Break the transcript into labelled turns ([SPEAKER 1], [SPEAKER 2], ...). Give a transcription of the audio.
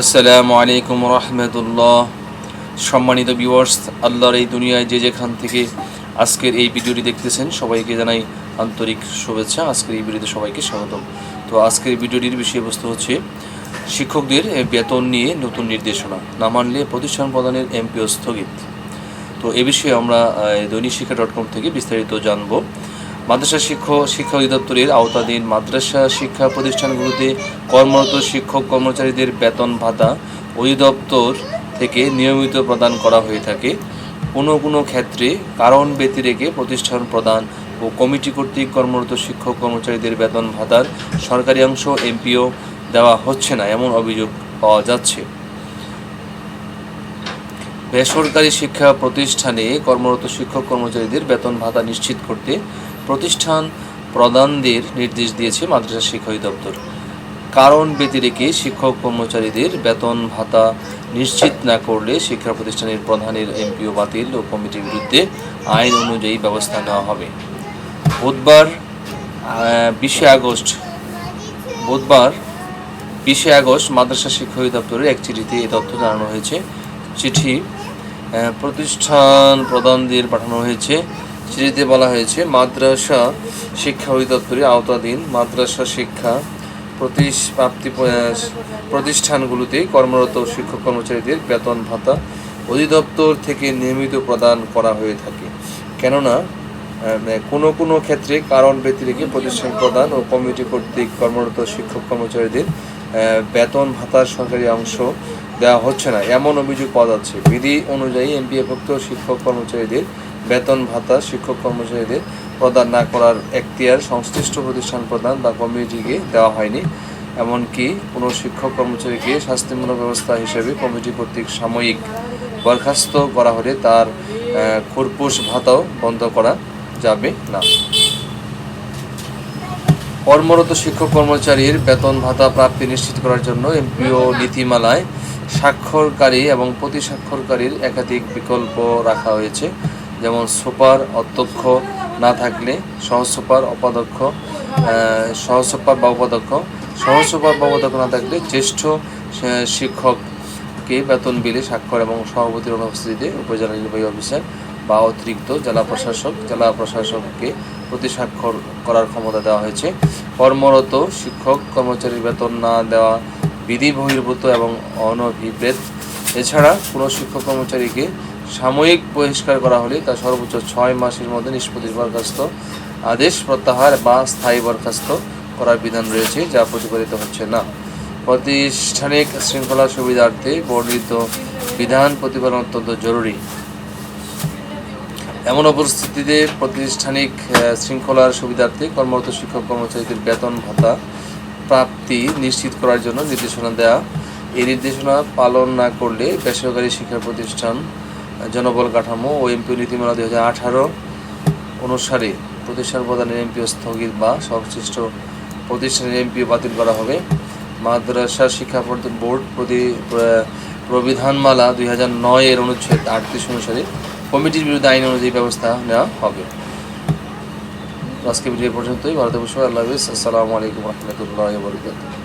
[SPEAKER 1] আসসালামু আলাইকুম রহমতুল্লাহ। সম্মানিত ভিউয়ার্স আল্লাহর এই দুনিয়ায় যে যেখান থেকে আজকের এই ভিডিওটি দেখতেছেন, সবাইকে জানাই আন্তরিক শুভেচ্ছা। আজকের এই ভিডিওতে সবাইকে স্বাগতম। তো আজকের ভিডিওটির বিষয়বস্তু হচ্ছে, শিক্ষকদের বেতন নিয়ে নতুন নির্দেশনা, না মানলে প্রতিষ্ঠান প্রদানের এমপিও স্থগিত। তো এ বিষয়ে আমরা দৈনিক শিক্ষা ডট কম থেকে বিস্তারিত জানব। মাদ্রাসা শিক্ষক শিক্ষা অধিদপ্তরের আওতাধীন মাদ্রাসা শিক্ষা প্রতিষ্ঠানগুলোতে কর্মরত শিক্ষক কর্মচারীদের বেতন ভাতা অধিদপ্তর থেকে নিয়মিত প্রদান করা হয়ে থাকে। কোনো কোনো ক্ষেত্রে কারণ ব্যতিরেকে প্রতিষ্ঠান প্রদান ও কমিটি কর্তৃক কর্মরত শিক্ষক কর্মচারীদের বেতন ভাতার সরকারি অংশ এমপিও দেওয়া হচ্ছে না, এমন অভিযোগ পাওয়া যাচ্ছে। বেসরকারি শিক্ষা প্রতিষ্ঠানে কর্মরত শিক্ষক কর্মচারীদের বেতন ভাতা নিশ্চিত করতে প্রতিষ্ঠান প্রদানদের নির্দেশ দিয়েছে মাদ্রাসা শিক্ষা অধিদপ্তর। কারণ ব্যতিরেকে শিক্ষক কর্মচারীদের বেতন ভাতা নিশ্চিত না করলে শিক্ষা প্রতিষ্ঠানের প্রধানের এমপিও বাতিল ও কমিটির বিরুদ্ধে আইন অনুযায়ী ব্যবস্থা নেওয়া হবে। বুধবার বিশে আগস্ট, বুধবার, বিশে আগস্ট মাদ্রাসা শিক্ষা অধিদপ্তরের এক চিঠিতে এই তথ্য জানানো হয়েছে। চিঠি প্রতিষ্ঠান প্রধানদের পাঠানো হয়েছে। চিঠিতে বলা হয়েছে, মাদ্রাসা শিক্ষা অধিদপ্তরের আওতাধীন মাদ্রাসা শিক্ষা প্রতিপ্রাপ্তি প্রতিষ্ঠানগুলোতে কর্মরত শিক্ষক কর্মচারীদের বেতন ভাতা অধিদপ্তর থেকে নিয়মিত প্রদান করা হয়ে থাকে। কেননা কোনো কোনো ক্ষেত্রে কারণ ব্যতিরেকে প্রতিষ্ঠান প্রদান ও কমিটি কর্তৃক কর্মরত শিক্ষক কর্মচারীদের বেতন ভাতার সরকারি অংশ দেওয়া হচ্ছে না। এমন অভিযোগ পাওয়া যাচ্ছে। বিধি অনুযায়ী এমপিএভুক্ত শিক্ষক কর্মচারীদের বেতন ভাতা শিক্ষক কর্মচারীদের প্রদান না করার এখতিয়ার সংশ্লিষ্ট প্রতিষ্ঠান প্রদান বা কমিটিকে দেওয়া হয়নি। এমনকি কোনো শিক্ষক কর্মচারীকে শাস্তিমূলক ব্যবস্থা হিসেবে কমিটি কর্তৃক সাময়িক বরখাস্ত করা হলে তার আহ, খোরপোশ ভাতাও বন্ধ করা যাবে না। কর্মরত শিক্ষক কর্মচারীর বেতন ভাতা প্রাপ্তি নিশ্চিত করার জন্য এমপিও নীতিমালায় স্বাক্ষরকারী এবং প্রতি স্বাক্ষরকারীর একাধিক বিকল্প রাখা হয়েছে। যেমন সুপার অধ্যক্ষ না থাকলে সহজ সুপার উপাধ্যক্ষ আহ, সহজ সুপার বা উপাধ্যক্ষ। সহজ সুপার বা উপাধ্যক্ষ না থাকলে জ্যেষ্ঠ শিক্ষককে বেতন বিলে স্বাক্ষর এবং সভাপতির অনুপস্থিতিতে উপজেলা নির্বাহী অফিসার বা অতিরিক্ত জেলা প্রশাসক জেলা প্রশাসককে প্রতি স্বাক্ষর করার ক্ষমতা দেওয়া হয়েছে। কর্মরত শিক্ষক কর্মচারীর বেতন না দেওয়া বিধি বহির্ভূত এবং অনভিপ্রেত। এছাড়া কোনো শিক্ষক কর্মচারীকে সাময়িক বহিষ্কার করা হলে তা সর্বোচ্চ ছয় মাসের মধ্যে নিষ্পত্তি বরখাস্ত আদেশ প্রত্যাহার বা স্থায়ী বরখাস্ত করার বিধান রয়েছে, যা প্রতিপালিত হচ্ছে না। প্রতিষ্ঠানিক শৃঙ্খলা সুবিধার্থে বর্ণিত বিধান প্রতিপালন অত্যন্ত জরুরি। এমন পরিস্থিতিতে প্রতিষ্ঠানিক শৃঙ্খলার সুবিধার্থে কর্মরত শিক্ষক কর্মচারীদের বেতন ভাতা প্রাপ্তি নিশ্চিত করার জন্য নির্দেশনা দেওয়া এই নির্দেশনা পালন না করলে বেসরকারি শিক্ষা প্রতিষ্ঠান জনবল কাঠামো ও এমপিও নীতিমালা দুই হাজার আঠারো অনুসারে প্রতিষ্ঠান প্রদানের এমপিও স্থগিত বা সংশ্লিষ্ট প্রতিষ্ঠানের এমপিও বাতিল করা হবে। মাদ্রাসা শিক্ষা বোর্ড প্রতি প্রবিধানমালা দুই হাজার নয় এর অনুচ্ছেদ আটত্রিশ অনুসারে কমিটির বিরুদ্ধে আইন অনুযায়ী ব্যবস্থা নেওয়া হবে। আজকে ভিডিও পর্যন্তই। ভারত বসে আল্লাহ হাফিজ। আসসালামু আলাইকুম রহমতুল্লাহ বরকাত